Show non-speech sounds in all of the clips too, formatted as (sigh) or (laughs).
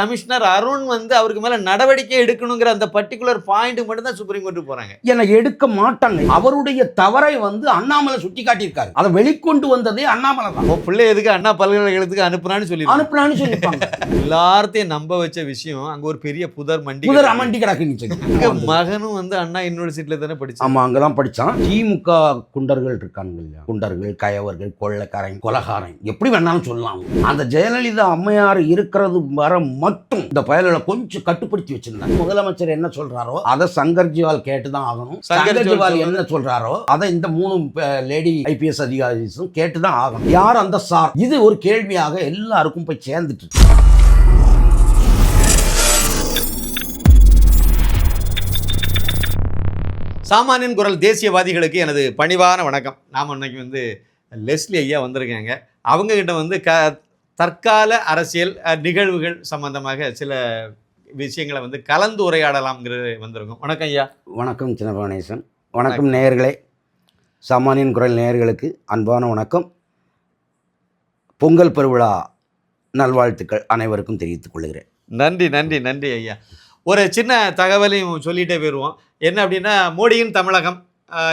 Commissioner Arun வந்து அவருக்கு மேல நடவடிக்கை எடுக்கணுங்கிற அந்த பர்டிகுலர் பாயிண்ட் மட்டும் தான் சுப்ரீம் கோர்ட்டு போறாங்க. என எடுக்க மாட்டாங்க. அவருடைய தவறை வந்து அண்ணாமலை சுட்டி காட்டியிருக்காரு அதை வெளிக்கொண்டு வந்ததே அண்ணாமலை தான். பிள்ளை எதுக்கு அண்ணா பல்கலைக்கழகத்துக்கு அனுப்புனான்னு சொல்லி அனுப்புனான்னு சொல்லியிருப்பாங்க எல்லார்த்தையும் நம்ப வச்ச விஷயம் அங்க ஒரு பெரிய புதர் மண்டி புதர் அமண்டி கிடக்கு மகனும் வந்து அண்ணா யூனிவர்சிட்டியில தானே படிச்சான். ஆமா அங்கதான் படிச்சான். திமுக குண்டர்கள் இருக்காங்க இல்லையா? குண்டர்கள் கயவர்கள் கொள்ளைக்காரன் கொலகாரன். எப்படி வேணாலும் சொல்லலாம். அந்த ஜெயலலிதா அம்மையார் இருக்கிறது வர மட்டும் இந்த பயல்களை கொஞ்சம் கட்டுப்படுத்தி வச்சிருந்தாங்க முதலமைச்சர் என்ன சொல்றாரோ அதை சங்கர்ஜிவால் கேட்டுதான் ஆகணும். சங்கர் ஜிவால் சங்கர்ஜிவால் என்ன சொல்றாரோ அதை இந்த மூணு லேடி ஐபிஎஸ் அதிகாரிஸும் கேட்டுதான் ஆகணும். யார் அந்த சார்? இது ஒரு கேள்வியாக எல்லாருக்கும் போய் சேர்ந்துட்டு இருக்கு. சாமானியன் குரல் தேசியவாதிகளுக்கு எனது பணிவான வணக்கம். நாம் இன்னைக்கு வந்து லெஸ்லி ஐயா வந்திருக்காங்க. அவங்க கிட்ட வந்து க தற்கால அரசியல் நிகழ்வுகள் சம்பந்தமாக சில விஷயங்களை வந்து கலந்து உரையாடலாம்ங்கிறது வந்திருக்கோம். வணக்கம் ஐயா. வணக்கம் சின்னபவனேசன் வணக்கம் நேயர்களே. சாமானியன் குரல் நேயர்களுக்கு அன்பான வணக்கம். பொங்கல் பெருவிழா நல்வாழ்த்துக்கள் அனைவருக்கும் தெரிவித்துக் கொள்கிறேன். நன்றி நன்றி நன்றி ஐயா. ஒரு சின்ன தகவலையும் சொல்லிட்டே போயிடுவோம் என்ன அப்படின்னா மோடியின் தமிழகம்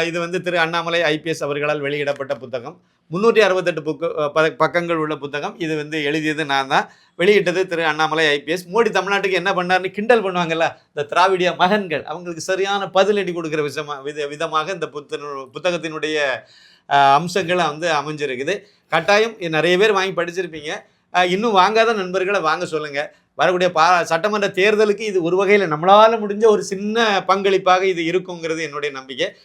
இது வந்து திரு அண்ணாமலை ஐபிஎஸ் அவர்களால் வெளியிடப்பட்ட புத்தகம். முந்நூற்றி அறுபத்தெட்டு புக்கு ப- பக்கங்கள் உள்ள புத்தகம். இது வந்து எழுதியது நான் தான். வெளியிட்டது திரு அண்ணாமலை ஐபிஎஸ். மோடி தமிழ்நாட்டுக்கு என்ன பண்ணாருன்னு கிண்டல் பண்ணுவாங்கல்ல இந்த திராவிடிய மகன்கள். அவங்களுக்கு சரியான பதிலடி கொடுக்குற விஷயமா வித விதமாக இந்த புத்தனு புத்தகத்தினுடைய அம்சங்களை வந்து அமைஞ்சிருக்குது. கட்டாயம் நிறைய பேர் வாங்கி படிச்சிருப்பீங்க. இன்னும் வாங்காத நண்பர்களை வாங்க சொல்லுங்க. வரக்கூடிய பா சட்டமன்ற தேர்தலுக்கு இது ஒரு வகையில் நம்மளால் முடிஞ்ச ஒரு சின்ன பங்களிப்பாக இது இருக்குங்கிறது என்னுடைய நம்பிக்கை.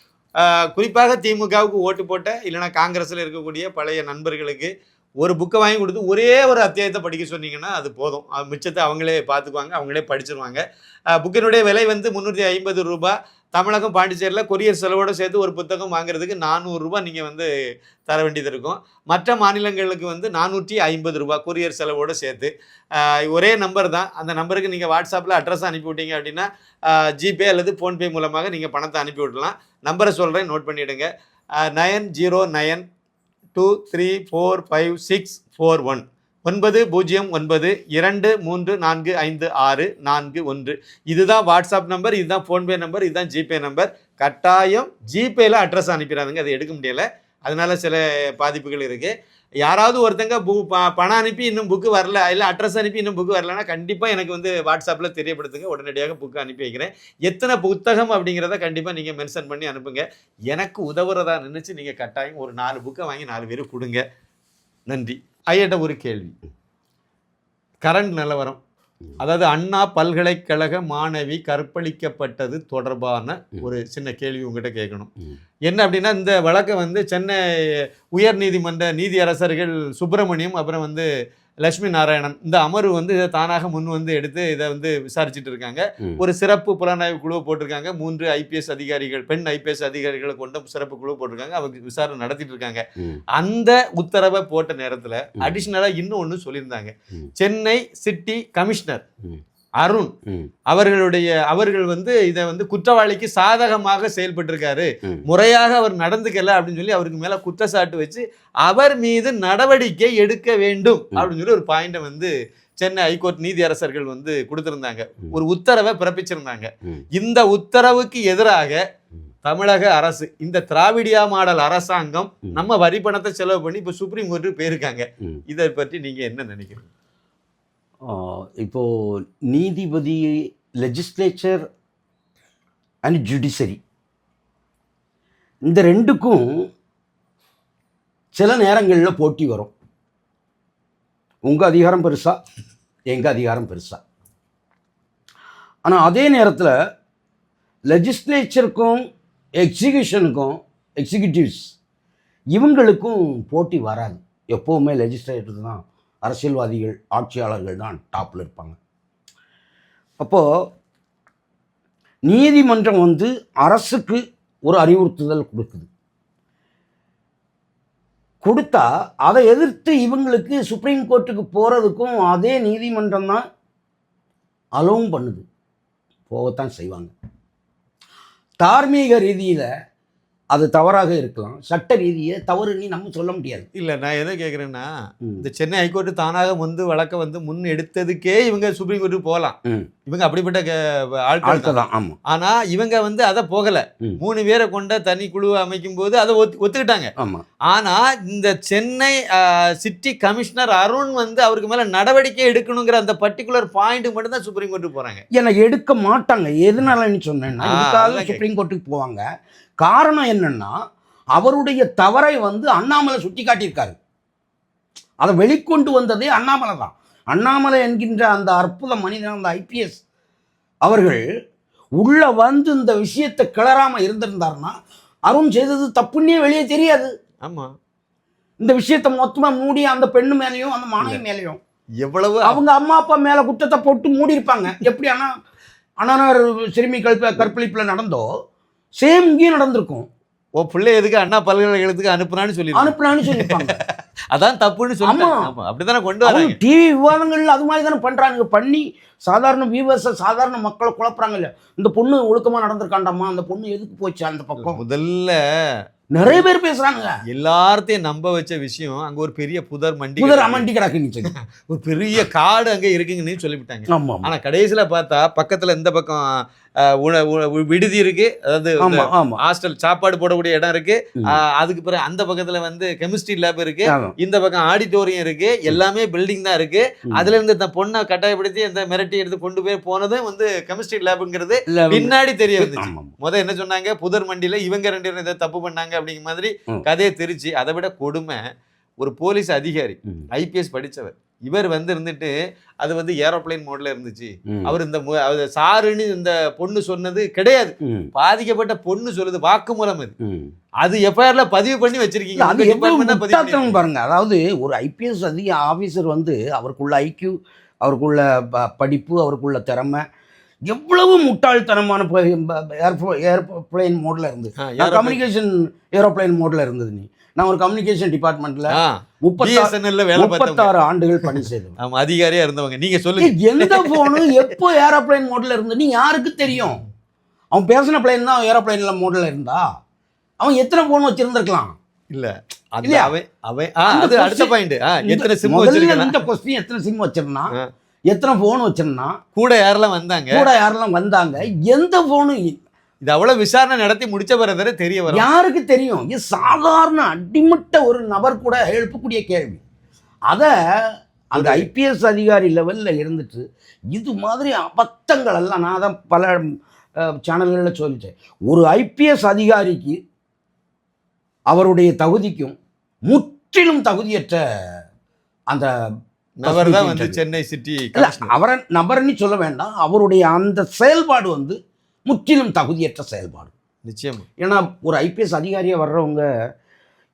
குறிப்பாக திமுகவுக்கு ஓட்டு போட்ட இல்லைன்னா காங்கிரஸில் இருக்கக்கூடிய பழைய நண்பர்களுக்கு ஒரு புக்கை வாங்கி கொடுத்து ஒரே ஒரு அத்தியாயத்தை படிக்க சொன்னீங்கன்னா அது போதும். அது மிச்சத்தை அவங்களே பார்த்துக்குவாங்க அவங்களே படிச்சிருவாங்க. புக்கினுடைய விலை வந்து முந்நூற்றி ஐம்பது ரூபாய். தமிழகம் பாண்டிச்சேரியில் கொரியர் செலவோடு சேர்த்து ஒரு புத்தகம் வாங்குறதுக்கு நானூறுரூபா நீங்கள் வந்து தர வேண்டியது இருக்கும். மற்ற மாநிலங்களுக்கு வந்து நானூற்றி ஐம்பது ரூபா கொரியர் செலவோடு சேர்த்து. ஒரே நம்பர் தான். அந்த நம்பருக்கு நீங்கள் வாட்ஸ்அப்பில் அட்ரஸ் அனுப்பிவிட்டீங்க அப்படின்னா ஜிபே அல்லது ஃபோன்பே மூலமாக நீங்கள் பணத்தை அனுப்பி விடலாம். நம்பரை சொல்கிறேன் நோட் பண்ணிவிடுங்க nine zero nine two three four five six four one. ஒன்பது பூஜ்ஜியம் ஒன்பது இரண்டு மூன்று நான்கு ஐந்து ஆறு நான்கு ஒன்று. இதுதான் வாட்ஸ்அப் நம்பர் இதுதான் ஃபோன்பே நம்பர் இதுதான் ஜிபே நம்பர். கட்டாயம் ஜிபேயில் அட்ரஸ் அனுப்பிடாதுங்க அதை எடுக்க முடியல. அதனால சில பாதிப்புகள் இருக்குது யாராவது ஒருத்தங்க பு ப- பணம் அனுப்பி இன்னும் புக்கு வரல இல்லை அட்ரஸ் அனுப்பி இன்னும் புக்கு வரலன்னா கண்டிப்பாக எனக்கு வந்து வாட்ஸ்அப்பில் தெரியப்படுத்துங்க. உடனடியாக புக்கு அனுப்பி வைக்கிறேன். எத்தனை புத்தகம் அப்படிங்கிறத கண்டிப்பாக நீங்கள் மென்ஷன் பண்ணி அனுப்புங்க. எனக்கு உதவுறதா நினச்சி நீங்கள் கட்டாயம் ஒரு நாலு புக்கை வாங்கி நாலு பேருக்கு கொடுங்க. நன்றி. ஐயட்ட ஒரு கேள்வி. கரண்ட் நிலவரம். அதாவது அண்ணா பல்கலைக்கழக மாணவி கற்பழிக்கப்பட்டது தொடர்பான ஒரு சின்ன கேள்வி உங்ககிட்ட கேட்கணும். என்ன அப்படின்னா இந்த வழக்கை வந்து சென்னை உயர்நீதிமன்ற நீதியரசர்கள் சுப்பிரமணியம் அப்புறம் வந்து லட்சுமி நாராயணன் இந்த அமர்வு வந்து இதை தானாக முன் வந்து எடுத்து இதை வந்து விசாரிச்சுட்டு இருக்காங்க. ஒரு சிறப்பு புலனாய்வு குழுவை போட்டிருக்காங்க மூன்று ஐபிஎஸ் அதிகாரிகள் பெண் ஐபிஎஸ் அதிகாரிகளை கொண்ட சிறப்பு குழு போட்டிருக்காங்க அவங்க விசாரணை நடத்திட்டு இருக்காங்க. அந்த உத்தரவை போட்ட நேரத்துல ம். அடிஷ்னலா இன்னும் ஒன்று சொல்லியிருந்தாங்க. Chennai city commissioner. அருண். அவர்களுடைய அவர்கள் வந்து இதை வந்து குற்றவாளிக்கு சாதகமாக செயல்பட்டிருக்காரு. முறையாக அவர் நடந்துக்கல அப்படின்னு சொல்லி அவருக்கு மேல குற்றச்சாட்டு வச்சு அவர் மீது நடவடிக்கை எடுக்க வேண்டும். அப்படின்னு சொல்லி ஒரு பாயிண்டை வந்து சென்னை ஹைகோர்ட் நீதியரசர்கள் வந்து கொடுத்திருந்தாங்க. ஒரு உத்தரவை பிறப்பிச்சிருந்தாங்க. இந்த உத்தரவுக்கு எதிராக. தமிழக அரசு இந்த திராவிடியா மாடல் அரசாங்கம். நம்ம வரி பணத்தை செலவு பண்ணி இப்போ சுப்ரீம் கோர்ட்டு போயிருக்காங்க. இதை பற்றி நீங்க என்ன நினைக்கிறீங்க இப்போது இப்போ நீதிபதி லெஜிஸ்லேச்சர் அண்ட் ஜுடிஷரி இந்த ரெண்டுக்கும் சில நேரங்களில் போட்டி வரும். உங்கள் அதிகாரம் பெருசா எங்கள் அதிகாரம் பெருசா. ஆனால் அதே நேரத்தில் லெஜிஸ்லேச்சருக்கும் எக்ஸிகியூஷனுக்கும் எக்ஸிக்யூட்டிவ்ஸ் இவங்களுக்கும் போட்டி வராது. எப்போவுமே லெஜிஸ்லேட்டர் தான். அரசியல்வாதிகள் ஆட்சியாளர்கள் தான் டாப்பில் இருப்பாங்க. அப்போது நீதிமன்றம் வந்து அரசுக்கு ஒரு அறிவுறுத்துதல் கொடுக்குது. கொடுத்தா அதை எதிர்த்து இவங்களுக்கு சுப்ரீம் கோர்ட்டுக்கு போகிறதுக்கும் அதே நீதிமன்றம் தான் அலோவும் பண்ணுது. போகத்தான் செய்வாங்க. தார்மீக ரீதியில் அது தவறாக இருக்கலாம் சட்ட ரீதியே தவறுன்னு நம்ம சொல்ல முடியாது இல்ல நான் எதை கேக்குறேன்னா ம். இந்த சென்னை ஹைகோர்ட் தானாக வந்து வழக்க வந்து முன் எடுத்ததுக்கே இவங்க சுப்ரீம் கோர்ட்டுக்கு போகலாம். இவங்க அப்படிப்பட்ட ஆட்கள் தான். ஆமாம் ஆனா இவங்க வந்து அதை போகல. மூணு பேரை கொண்ட தனி குழு அமைக்கும் போது அதை ஒத்து ஒத்துக்கிட்டாங்க ஆமாம் ஆனா இந்த சென்னை சிட்டி கமிஷனர் அருண் வந்து அவருக்கு மேல நடவடிக்கை எடுக்கணுங்கிற அந்த பர்டிகுலர் பாயிண்ட் மட்டும் தான் சுப்ரீம் கோர்ட்டுக்கு போறாங்க. ஏன்னா எடுக்க மாட்டாங்க. எதனாலன்னு சொன்னேன்னா இதுக்காக சுப்ரீம் கோர்ட்டுக்கு போவாங்க. காரணம் என்னன்னா அவருடைய தவறை வந்து அண்ணாமலை சுட்டி காட்டியிருக்காரு. அதை வெளிக்கொண்டு வந்ததே அண்ணாமலை தான். அண்ணாமலை என்கின்ற அந்த அற்புத மனிதன் அந்த ஐபிஎஸ் அவர்கள் உள்ள வந்து இந்த விஷயத்தை கிளறாம இருந்திருந்தாருன்னா அருண் செய்தது தப்புன்னே வெளியே தெரியாது. ஆமா. இந்த விஷயத்தை மொத்தமா மூடி அந்த பெண்ணு மேலேயும் அந்த மாணவி மேலேயும். எவ்வளவு அவங்க அம்மா அப்பா மேல குற்றத்தை போட்டு மூடி இருப்பாங்க. எப்படி அண்ணா அண்ணனார் சிறுமி கற்ப கற்பழிப்புல நடந்தோ சேம் இங்கேயும் நடந்திருக்கும். ஓ பிள்ளை எதுக்கு அண்ணா பல்கலைக்கழகத்துக்கு அனுப்புனான்னு சொல்லி அனுப்பலான்னு சொல்லியிருப்பாங்க (laughs) அதான் தப்புன்னு சொல்லி அப்படித்தானே கொண்டு வராங்க. டிவி விவாதங்கள்ல அது மாதிரி தானே பண்றாங்க பண்ணி சாதாரண வியூவர்ஸை சாதாரண மக்களை குழப்புறாங்க இல்ல இந்த பொண்ணு ஒழுக்கமா நடந்திருக்காண்டாமா அந்த பொண்ணு எதுக்கு போச்சு அந்த பக்கம்? முதல்ல நிறைய பேர் பேசுறாங்க. எல்லார்த்தையும் நம்ப வச்ச விஷயம் அங்க ஒரு பெரிய புதர் மண்டி கிடக்கு. அமண்டி கிடக்கு (laughs) ஒரு பெரிய காடு அங்க இருக்குங்கன்னு சொல்லிவிட்டாங்க. ஆனா கடைசியில பார்த்தா பக்கத்துல இந்த பக்கம் விடுதி இருக்கு. அதாவது ஹாஸ்டல் சாப்பாடு போடக்கூடிய இடம் இருக்கு. அதுக்கு பிறகு அந்த பக்கத்துல வந்து கெமிஸ்ட்ரி லேப் இருக்கு. இந்த பக்கம் ஆடிட்டோரியம் இருக்கு. எல்லாமே பில்டிங் தான் இருக்கு. அதுல இருந்து இந்த பொண்ணை கட்டாயப்படுத்தி இந்த மிரட்டி எடுத்து கொண்டு போய் போனதும் வந்து கெமிஸ்ட்ரி லேப்ங்கிறது பின்னாடி தெரிய வந்துச்சு. முத என்ன சொன்னாங்க புதர் மண்டியில இவங்க ரெண்டு பேரும் இதை தப்பு பண்ணாங்க அப்படிங்கிற மாதிரி. கதையை தெரிச்சு அதை விட கொடுமை ஒரு போலீஸ் அதிகாரி. ஐபிஎஸ் படிச்சவர் இவர் வந்து இருந்துட்டு அது வந்து ஏரோப்ளேன் மோட்ல இருந்துச்சு. அவர் இந்த சாருன்னு இந்த பொண்ணு சொன்னது கிடையாது. பாதிக்கப்பட்ட பொண்ணு சொல்லுது வாக்குமூலம் ம். அது எஃப்ஐஆர்ல பதிவு பண்ணி வச்சிருக்கீங்க அது. பாருங்க அதாவது ஒரு ஐபிஎஸ் அதிக ஆபீசர் வந்து அவருக்குள்ள ஐக்யூ அவருக்குள்ள ப- படிப்பு அவருக்குள்ள திறமை எவ்வளவு முட்டாள்தனமான ஏர்பிளைன் மோட்ல இருந்து நான் aeroplane. கம்யூனிகேஷன் ஏரோப்ளைன் மோட்ல இருந்தது நீ. நான் ஒரு கம்யூனிகேஷன் டிபார்ட்மெண்ட்ல முப்பத்தாறு முப்பத்தாறு ஆண்டுகள் பணி செய்தேன் அதிகாரியா இருந்தவங்க. நீங்க சொல்லுங்க. எந்த போனு எப்போ ஏரோப்ளைன் மோட்ல இருந்துன்னு யாருக்கு தெரியும்? அவன் பேசின பிளைன் தான் ஏரோப்ளைன்ல மோட்ல இருந்தா. அவன் எத்தனை போன் வச்சிருந்திருக்கலாம்? இல்ல. இல்லையா? அவன் அவன் அது அடுத்த பாயிண்ட் எத்தனை சிம் முதல்ல வச்சிருக்கா இந்த கொஸ்டின் எத்தனை சிம் வச்சிருந்தான்? ஆ. எத்தனை போன் வச்சிருந்தான்? கூட யாரெல்லாம் வந்தாங்க? கூட யாரெல்லாம் வந்தாங்க? எந்த போனு இது அவ்வளவு விசாரணை நடத்தி முடிச்ச பிறகு தெரிய வரும். யாருக்கு தெரியும்? இது சாதாரண அடிமட்ட ஒரு நபர் கூட எழுப்பக்கூடிய கேள்வி. அதை அந்த ஐபிஎஸ் அதிகாரி லெவலில் இருந்துட்டு இது மாதிரி அபத்தங்கள் எல்லாம் நான் தான் பல சேனல்களில் சொல்லிட்டேன். ஒரு ஐபிஎஸ் அதிகாரிக்கு அவருடைய தகுதிக்கும் முற்றிலும் தகுதியற்ற அந்த நபர் தான் வந்து. சென்னை சிட்டி அவரை நபர்னு சொல்ல வேண்டாம். அவருடைய அந்த செயல்பாடு வந்து முற்றிலும் தகுதியற்ற செயல்பாடு. நிச்சயமா. ஏன்னா ஒரு ஐபிஎஸ் அதிகாரியாக வர்றவங்க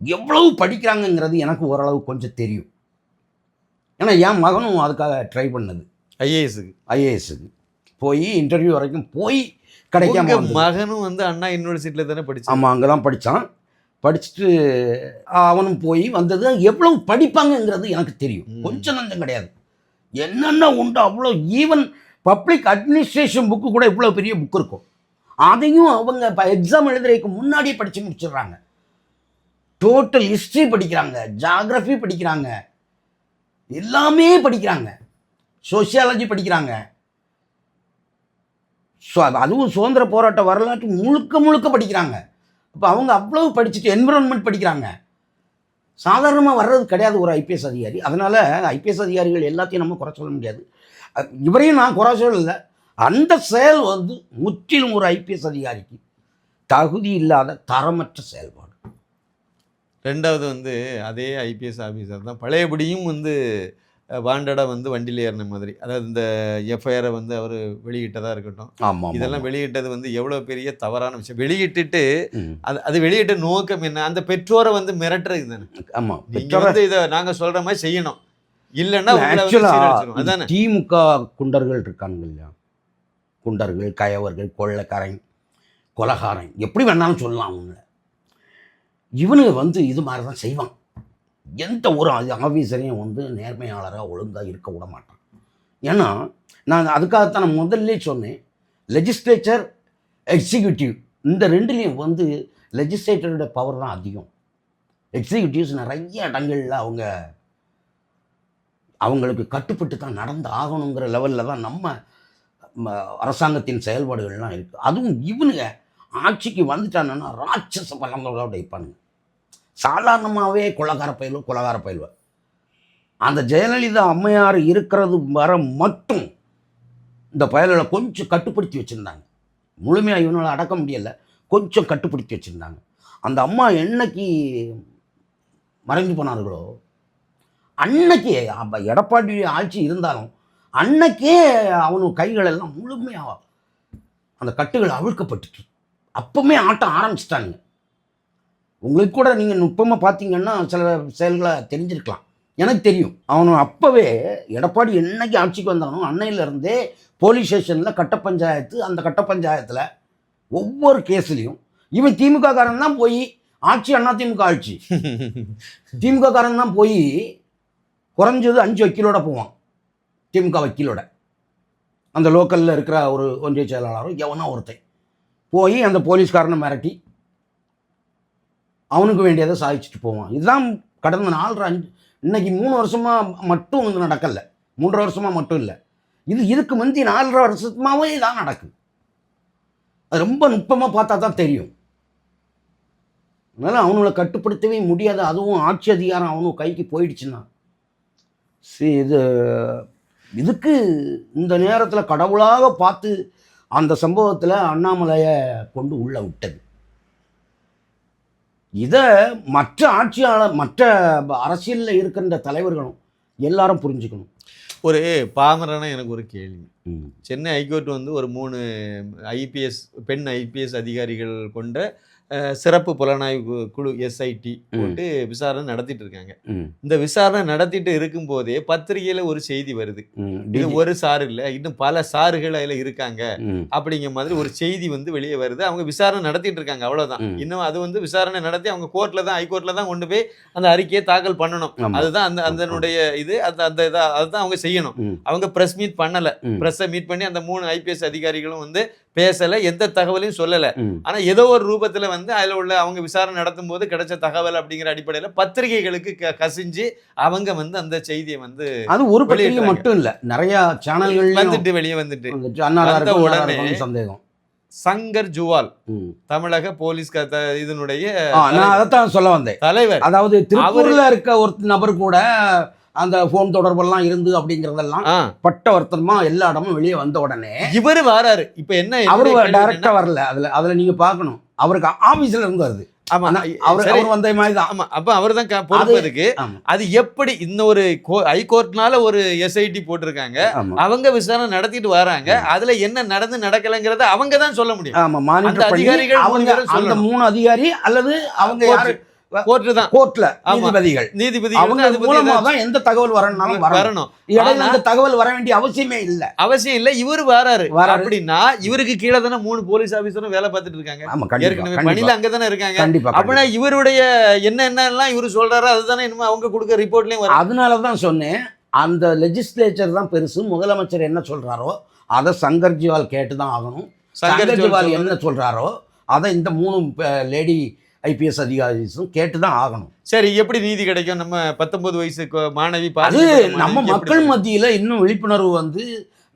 எவ்வளவு படிக்கிறாங்கங்கிறது எனக்கு ஓரளவு கொஞ்சம் தெரியும். ஏன்னா என் மகனும் அதுக்காக ட்ரை பண்ணது. ஐஏஎஸ்க்கு ஐஏஎஸ்க்கு போய் இன்டர்வியூ வரைக்கும் போய் கிடைக்காம. மகனும் வந்து அண்ணா யூனிவர்சிட்டியில தானே படிச்சான் ஆமாம் அங்கே தான் படித்தான் படிச்சுட்டு அவனும் போய் வந்தது எவ்வளவு படிப்பாங்கங்கிறது எனக்கு தெரியும். கொஞ்சம் நஞ்சம் கிடையாது. என்னென்ன உண்டு அவ்வளோ ஈவன் பப்ளிக் அட்மினிஸ்ட்ரேஷன் புக்கு கூட இவ்வளோ பெரிய புக் இருக்கும். அதையும் அவங்க இப்போ எக்ஸாம் எழுதுறதுக்கு முன்னாடியே படித்து முடிச்சிடுறாங்க. டோட்டல் ஹிஸ்ட்ரி படிக்கிறாங்க ஜாகிரஃபி படிக்கிறாங்க எல்லாமே படிக்கிறாங்க. சோஷியாலஜி படிக்கிறாங்க. ஸோ அதுவும் சுதந்திர போராட்ட வரலாற்று முழுக்க முழுக்க படிக்கிறாங்க. இப்போ அவங்க அவ்வளவு படிச்சுட்டு என்விரான்மெண்ட் படிக்கிறாங்க. சாதாரணமாக வர்றது கிடையாது ஒரு ஐபிஎஸ் அதிகாரி. அதனால் ஐபிஎஸ் அதிகாரிகள் எல்லாத்தையும் நம்ம குறை சொல்ல முடியாது. இவரையும் நான் குறை சொல்லலை. அந்த செயல் வந்து முற்றிலும் ஒரு ஐபிஎஸ் அதிகாரிக்கு தகுதி இல்லாத தரமற்ற செயல்பாடு. ரெண்டாவது வந்து அதே ஐபிஎஸ் ஆஃபீஸர் தான். பழையபடியும் வந்து வாண்டடா வந்து வண்டியில் ஏறின மாதிரி. அதாவது இந்த எஃப்ஐஆரை வந்து அவர் வெளியிட்டதா இருக்கட்டும். ஆமாம் இதெல்லாம் வெளியிட்டது வந்து எவ்வளோ பெரிய தவறான விஷயம். வெளியிட்டுட்டு அது அது வெளியிட்ட நோக்கம் என்ன? அந்த பெற்றோரை வந்து மிரட்டுறது தானே. ஆமாம் நீங்க வந்து இதை நாங்க சொல்ற மாதிரி செய்யணும். இல்லைன்னா ஆக்சுவலாக திமுக குண்டர்கள் இருக்காங்க இல்லையா? குண்டர்கள் கயவர்கள் கொள்ளைக்காரன் கொலகாரன். எப்படி வேணாலும் சொல்லலாம் அவங்க இவனுங்க வந்து இது மாதிரி தான் செய்வான். எந்த ஒரு ஆஃபீஸரையும் வந்து நேர்மையாளராக ஒழுங்காக இருக்க விட மாட்டான். ஏன்னா நான் அதுக்காகத்தான் நான் முதல்ல சொன்னேன் லெஜிஸ்லேச்சர் எக்ஸிக்யூட்டிவ் இந்த ரெண்டுலேயும் வந்து லெஜிஸ்லேட்டரோட பவர் தான் அதிகம். எக்ஸிக்யூட்டிவ்ஸ் நிறைய இடங்களில் அவங்க அவங்களுக்கு கட்டுப்பட்டு தான் நடந்து ஆகணுங்கிற லெவலில் தான் நம்ம ம, அரசாங்கத்தின் செயல்பாடுகள்லாம் இருக்குது அதுவும் இவனுங்க ஆட்சிக்கு வந்துட்டானுன்னா ராட்சச பலங்களோட இருப்பானுங்க சாதாரணமாகவே கொலகார பயிலுவ கொலகார பயிலுவ. அந்த ஜெயலலிதா அம்மையார் இருக்கிறது வர மட்டும் இந்த பயல்களை கொஞ்சம் கட்டுப்படுத்தி வச்சுருந்தாங்க. முழுமையாக இவனால் அடக்க முடியலை. கொஞ்சம் கட்டுப்படுத்தி வச்சுருந்தாங்க. அந்த அம்மா என்னைக்கு மறைஞ்சு போனார்களோ அன்னைக்கே அப்ப எடப்பாடி ஆட்சி இருந்தாலும் அன்னைக்கே அவனு கைகள் எல்லாம் முழுமையாக அந்த கட்டுகள் அவிழ்க்கப்பட்டுச்சு அப்பவுமே ஆட்டம் ஆரம்பிச்சிட்டாங்க உங்களுக்கு கூட நீங்கள் நுட்பமாக பார்த்தீங்கன்னா சில செயல்களை தெரிஞ்சிருக்கலாம். எனக்கு தெரியும். அவனு அப்போவே எடப்பாடி என்னைக்கு ஆட்சிக்கு வந்தானோ அன்னையிலேருந்தே போலீஸ் ஸ்டேஷனில் கட்ட பஞ்சாயத்து அந்த கட்ட பஞ்சாயத்தில் ஒவ்வொரு கேஸ்லேயும் இவன் திமுக காரன் தான் போய் ஆட்சி அண்ணா திமுக ஆட்சி. (laughs) திமுக காரன் தான் போய் குறைஞ்சது அஞ்சு வக்கீலோட போவான். திமுக வக்கீலோட. அந்த லோக்கலில் இருக்கிற ஒரு ஒன்றிய செயலாளரோ எவனோ ஒருத்தன். போய் அந்த போலீஸ்காரனை மிரட்டி அவனுக்கு வேண்டியதை சாதிச்சுட்டு போவான். இதுதான் கடந்த நாலு அஞ்சு இன்னைக்கு மூணு வருஷமாக மட்டும் வந்து நடக்கலை. மூன்றரை வருஷமாக மட்டும் இல்லை. இது இதுக்கு முந்தி நாலரை வருஷமாகவே இதான் நடக்குது. அது ரொம்ப நுட்பமாக பார்த்தா தான் தெரியும். அதனால் அவனுங்களை கட்டுப்படுத்தவே முடியாது. அதுவும் ஆட்சி அதிகாரம் அவனும் கைக்கு போயிடுச்சுன்னா. சரி இது இதுக்கு இந்த நேரத்தில் கடவுளாக பார்த்து அந்த சம்பவத்தில் அண்ணாமலையை கொண்டு உள்ளே விட்டது. இதை மற்ற ஆட்சியாளர் மற்ற அரசியலில் இருக்கின்ற தலைவர்களும் எல்லாரும் புரிஞ்சுக்கணும் ஒரு பாமரனா எனக்கு ஒரு கேள்வி. சென்னை ஹைகோர்ட் வந்து ஒரு மூணு ஐபிஎஸ் பெண் ஐபிஎஸ் அதிகாரிகள் கொண்ட சிறப்பு புலனாய்வு குழு எஸ்ஐடி போட்டு விசாரணை நடத்திட்டு இருக்காங்க. இந்த விசாரணை நடத்திட்டு இருக்கும்போதே பத்திரிகையில ஒரு செய்தி வருது. இது ஒரு சாறு இல்ல இன்னும் பல சாறுகள் அதுல இருக்காங்க அப்படிங்கிற மாதிரி ஒரு செய்தி வந்து வெளியே வருது. அவங்க விசாரணை நடத்திட்டு இருக்காங்க அவ்வளவுதான். இன்னும் அது வந்து விசாரணை நடத்தி அவங்க கோர்ட்ல தான் ஹைகோர்ட்ல தான் கொண்டு போய் அந்த அறிக்கையை தாக்கல் பண்ணணும். அதுதான் அந்த அதனுடைய இது அந்த அந்த இதா அதுதான் அவங்க செய்யணும். அவங்க பிரஸ் மீட் பண்ணல. பிரஸ்ஸை மீட் பண்ணி அந்த மூணு ஐபிஎஸ் அதிகாரிகளும் வந்து பேசல எந்த தகவலையும் சொல்லல ம். ஆனா ஏதோ ஒரு ரூபத்துல வந்து அதுல உள்ள அவங்க விசாரணை நடத்தும் போது கிடைச்ச தகவல் அப்படிங்கிற அடிப்படையில பத்திரிகைகளுக்கு க- கசிஞ்சு அவங்க வந்து அந்த செய்தியை வந்து அது ஒரு பத்திரிகை. மட்டும் இல்ல நிறைய சேனல்கள் வந்துட்டு வெளியே வந்துட்டு உடனே- சந்தேகம் சங்கர் ஜுவால். தமிழக போலீஸ் இதனுடைய நான் அதைத்தான் சொல்ல வந்தேன் தலைவர் அதாவது திருப்பூர்ல இருக்க ஒரு நபர் கூட அந்த போன் தொடர்பெல்லாம் இருந்து அப்படிங்கறதெல்லாம் ஆ, பட்டவர்த்தனமா எல்லா இடமும் வெளியே வந்த உடனே இவரு வராரு. இப்ப என்ன அவரு டைரக்டா வரல. அதுல அதுல நீங்க பார்க்கணும். அவருக்கு ஆபீஸ்ல இருந்து வருது. அவர் அவர் வந்த மாதிரி தான் ஆமா அப்ப அவர்தான் க- பொறுப்பு அது- எப்படி இந்த ஒரு ஹைகோர்ட்னால ஒரு எஸ்ஐடி போட்டிருக்காங்க. அவங்க விசாரணை நடத்திட்டு வராங்க. அதுல என்ன நடந்து நடக்கலங்கிறத அவங்க தான் சொல்ல முடியும். ஆமா பண்ணி அதிகாரிகள் அவங்க அந்த. மூணு அதிகாரி அல்லது அவங்க யாரு கோர்ட்டு தான். கோர்ட்ல. நீதிபதிகள். நீதிபதி அவங்க அது பத்தி மூலமா ஏதாச்சும் தான் எந்த தகவல் வரணும்னாலும் வரணும். வரணும். இடையில அந்த தகவல் வர வேண்டிய அவசியமே இல்ல. அவசியம் இல்ல இவரு வராரு. அப்படின்னா இவருக்கு கீழே தானே மூணு போலீஸ் ஆபீசரும் வேலை பார்த்துட்டு இருக்காங்க. ஏற்கனவே பணியில அங்கதானே இருக்காங்க. கண்டிப்பா அப்படின்னா இவருடைய என்ன என்னெல்லாம் இவரு சொல்றாரோ அதுதானே இன்னும் அவங்க கொடுக்க ரிப்போர்ட்லயும் வரும். அதனால தான் சொன்னேன் அந்த லெஜிஸ்லேச்சர் தான் பெருசு. முதலமைச்சர் என்ன சொல்றாரோ அதை சங்கர்ஜிவால் கேட்டு தான் ஆகணும். சங்கர் சங்கர்ஜிவால் ஜோல் என்ன சொல்றாரோ. அதை இந்த மூணு லேடி ஐபிஎஸ் அதிகாரிஸும் கேட்டு தான் ஆகணும். சரி எப்படி நீதி கிடைக்கும்? நம்ம பத்தொன்பது வயசு மாணவி அது நம்ம மக்கள் மத்தியில் இன்னும் விழிப்புணர்வு வந்து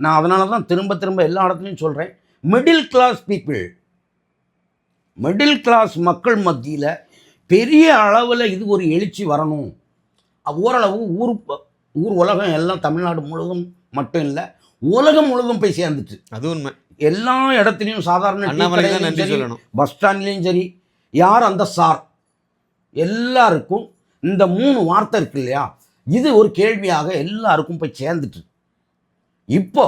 நான் அதனால தான் திரும்ப திரும்ப எல்லா இடத்துலையும் சொல்கிறேன் middle class people middle class மக்கள் மத்தியில் பெரிய அளவில் இது ஒரு எழுச்சி வரணும். ஓரளவு ஊர் ஊர் உலகம் எல்லாம் தமிழ்நாடு முழுவதும் மட்டும் இல்லை உலகம் முழுவதும் போய் சேர்ந்துட்டு அது உண்மை. எல்லா இடத்துலையும் சாதாரண பஸ் ஸ்டாண்ட்லேயும் சரி யார் அந்த சார் எல்லாருக்கும் இந்த மூணு வார்த்தை இருக்கு இல்லையா? இது ஒரு கேள்வியாக எல்லாருக்கும் போய் சேர்ந்துட்டு இப்போ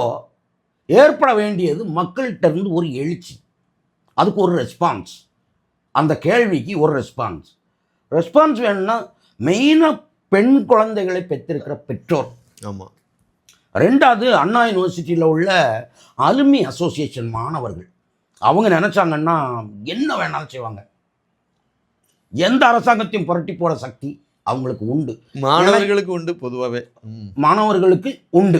ஏற்பட வேண்டியது மக்கள்கிட்ட இருந்து ஒரு எழுச்சி. அதுக்கு ஒரு ரெஸ்பான்ஸ் அந்த கேள்விக்கு ஒரு ரெஸ்பான்ஸ் ரெஸ்பான்ஸ் வேணும்னா மெயினாக பெண் குழந்தைகளை பெற்றிருக்கிற பெற்றோர். ஆமா. ரெண்டாவது அண்ணா யூனிவர்சிட்டியில் உள்ள அலுமி அசோசியேஷன் மாணவர்கள். அவங்க நினச்சாங்கன்னா என்ன வேணாலும் செய்வாங்க. எந்த அரசாங்கத்தையும் புரட்டி போட சக்தி அவங்களுக்கு உண்டு. மாணவர்களுக்கு உண்டு பொதுவாவே. ம். மாணவர்களுக்கு உண்டு.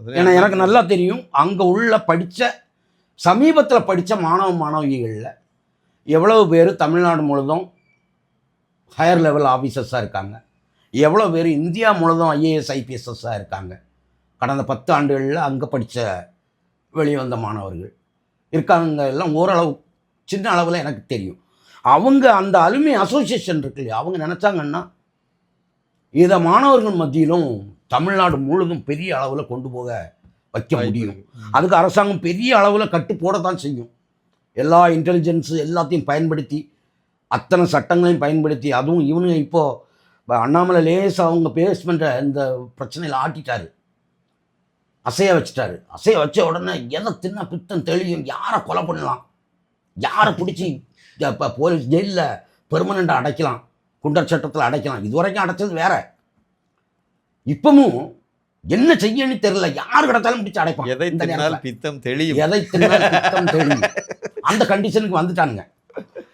ஏன்னா எனக்கு நல்லா தெரியும் அங்கே உள்ள படித்த சமீபத்தில் படித்த மாணவ மாணவிகளில் எவ்வளவு பேர் தமிழ்நாடு முழுதும் ஹையர் லெவல் ஆஃபீஸர்ஸாக இருக்காங்க. எவ்வளோ பேர் இந்தியா முழுதும் ஐஏஎஸ் ஐபிஎஸ்எஸ்ஸாக இருக்காங்க. கடந்த பத்து ஆண்டுகளில் அங்கே படித்த வெளிவந்த மாணவர்கள். இருக்காங்க எல்லாம் ஓரளவு சின்ன அளவில் எனக்கு தெரியும். அவங்க அந்த அலுமை அசோசியேஷன் இருக்கு இல்லையா? அவங்க நினச்சாங்கன்னா இதை மாணவர்கள் மத்தியிலும் தமிழ்நாடு முழுதும் பெரிய அளவில் கொண்டு போக வைக்க முடியும். அதுக்கு அரசாங்கம் பெரிய அளவில் கட்டு போட தான் செய்யும். எல்லா இன்டெலிஜென்ஸு எல்லாத்தையும் பயன்படுத்தி அத்தனை சட்டங்களையும் பயன்படுத்தி அதுவும் இவனுங்க இப்போது அண்ணாமலை லேஸ் அவங்க பேஸ்மெண்ட்டை இந்த பிரச்சனையில் ஆட்டிட்டாரு. அசைய வச்சுட்டாரு. அசைய வச்ச உடனே எதை தின்ன பித்தம் தெளியும் யாரை கொலை பண்ணலாம்? யாரை பிடிச்சி இப்போ போலீஸ் ஜெயிலில் பெர்மனண்ட்டாக அடைக்கலாம். குண்டர் சட்டத்தில் அடைக்கலாம். இது வரைக்கும் அடைச்சது வேற. இப்பவும் என்ன செய்யன்னு தெரியல. யார் கிடத்தாலும் பிடிச்சி அடைப்பான் எதை. தின்னால் பித்தம் தெளியும்? எதை தின்னால் பித்தம் தெளியும்? அந்த கண்டிஷனுக்கு வந்துட்டானுங்க.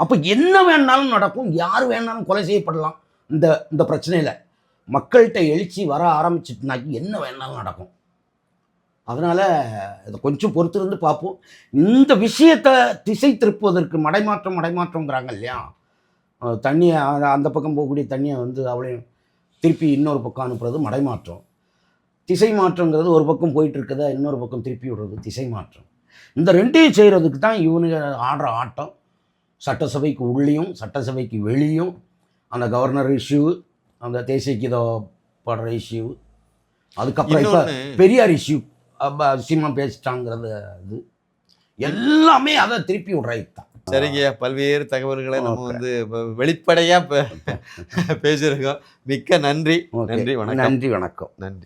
அப்போ என்ன வேணாலும் நடக்கும். யார் வேணாலும் கொலை செய்யப்படலாம். இந்த இந்த பிரச்சனையில். மக்கள்கிட்ட எழுச்சி வர ஆரம்பிச்சிட்டுனாக்கி என்ன வேணாலும் நடக்கும். அதனால் இதை கொஞ்சம் பொறுத்திருந்து பார்ப்போம். இந்த விஷயத்தை திசை திருப்புவதற்கு மடைமாற்றம் மடைமாற்றங்கிறாங்க இல்லையா? தண்ணியை அந்த- பக்கம் போகக்கூடிய தண்ணியை வந்து அவளையும் திருப்பி இன்னொரு பக்கம் அனுப்புறது மடைமாற்றம். திசை மாற்றங்கிறது ஒரு பக்கம் போயிட்டு இருக்கதை இன்னொரு பக்கம் திருப்பி விடுறது திசை மாற்றம். இந்த ரெண்டையும் செய்கிறதுக்கு தான் இவனுங்க ஆடுற ஆட்டம். சட்டசபைக்கு உள்ளேயும் சட்டசபைக்கு வெளியும் அந்த கவர்னர் இஷ்யூ அந்த தேசிய கீதோ படுற இஷ்யூ அதுக்கப்புறம் இப்போ பெரியார் இஷ்யூ. சீமா பேசிட்டாங்கிறது இது எல்லாமே அதை திருப்பி தான். சரிங்கய்யா பல்வேறு தகவல்களை நம்ம. வந்து வ- வெளிப்படையா பே- (laughs) பேசியிருக்கோம். மிக்க நன்றி. நன்றி வணக்கம். நன்றி வணக்கம். நன்றி.